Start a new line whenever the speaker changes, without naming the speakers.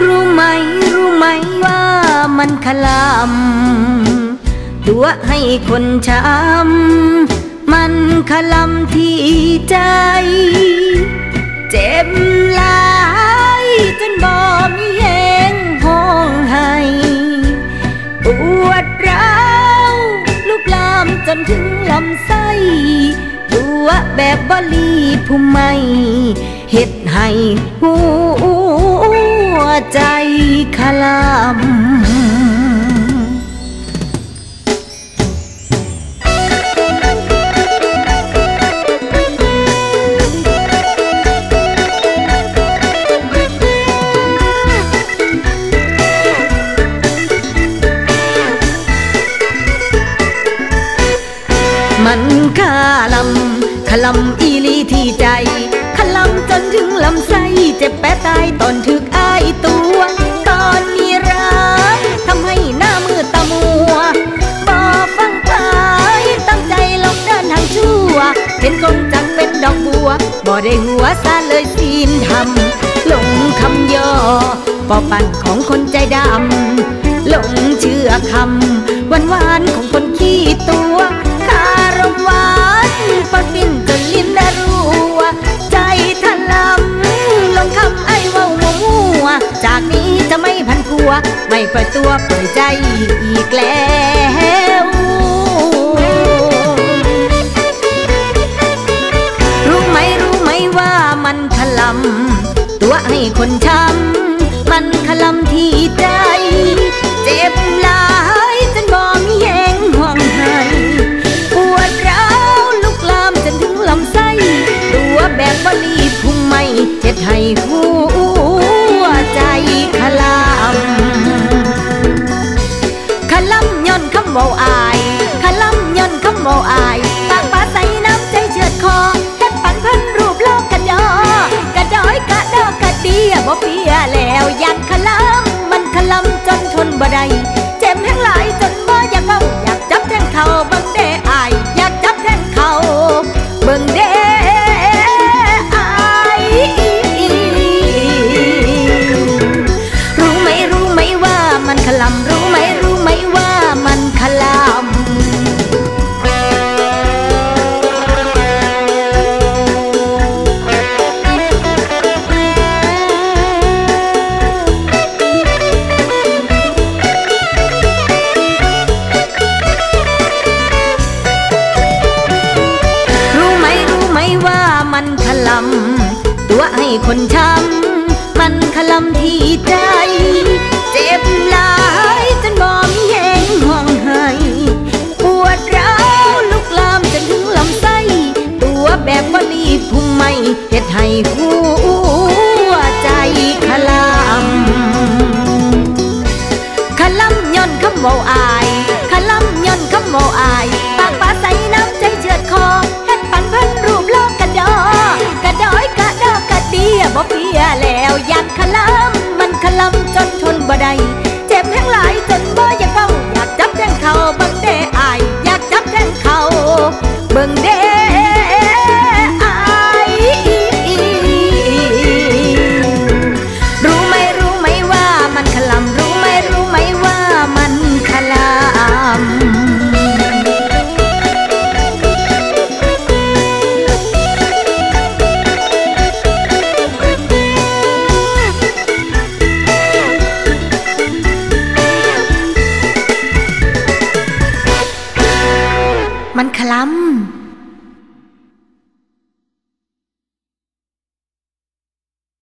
รู้ไหมรู้ไหมว่ามันขลำตัวให้คนช้ำมันขลำที่ใจ เจ็บหลายจนบ่มีแหงห้องให้ปวดร้าวลุกลามจนถึงลำไส้ตัวแบบบลีผู้ไม่เฮ็ดให้หัว ใจขลำมันคาลำขลำอีลีที่ใจขลำจนถึงลำไส้เจ็บแปะตายตอนถึก บ่ได้หัวซาเลยซีนทำลงคำย่อปอปั่นของคนใจดำหลงเชื่อคำหวานหวานของคนขี้ตัวคารมหวานปะปิ้นจนลิ้นได้รัวใจทะลำลงคำไอ้เว้ามัวมัวจากนี้จะไม่พันพัว ไม่ปล่อยตัวปล่อยใจอีกแล้ว ให้คนช้ำมันขลำที่ใจ เจ็บหลายจนบ่มีแหงห่วงให้ปวดร้าวลุกลามจนถึงลำไส้ตัวแบบบลีพุ่งไม่เจ็ดให้หัวใจขลำขลำย่อนคำเบาอายขลำย่อนคำเบาอาย ปียบ่เปียแล้วอยากขลำมันขลำจนทนบ่ได้เจ็บแห้งหลายจนบ่อยากเอาอยากจับแทงเขาบัง คนช้ำมันขลำที่ใจ เจ็บลา มันคล้ำ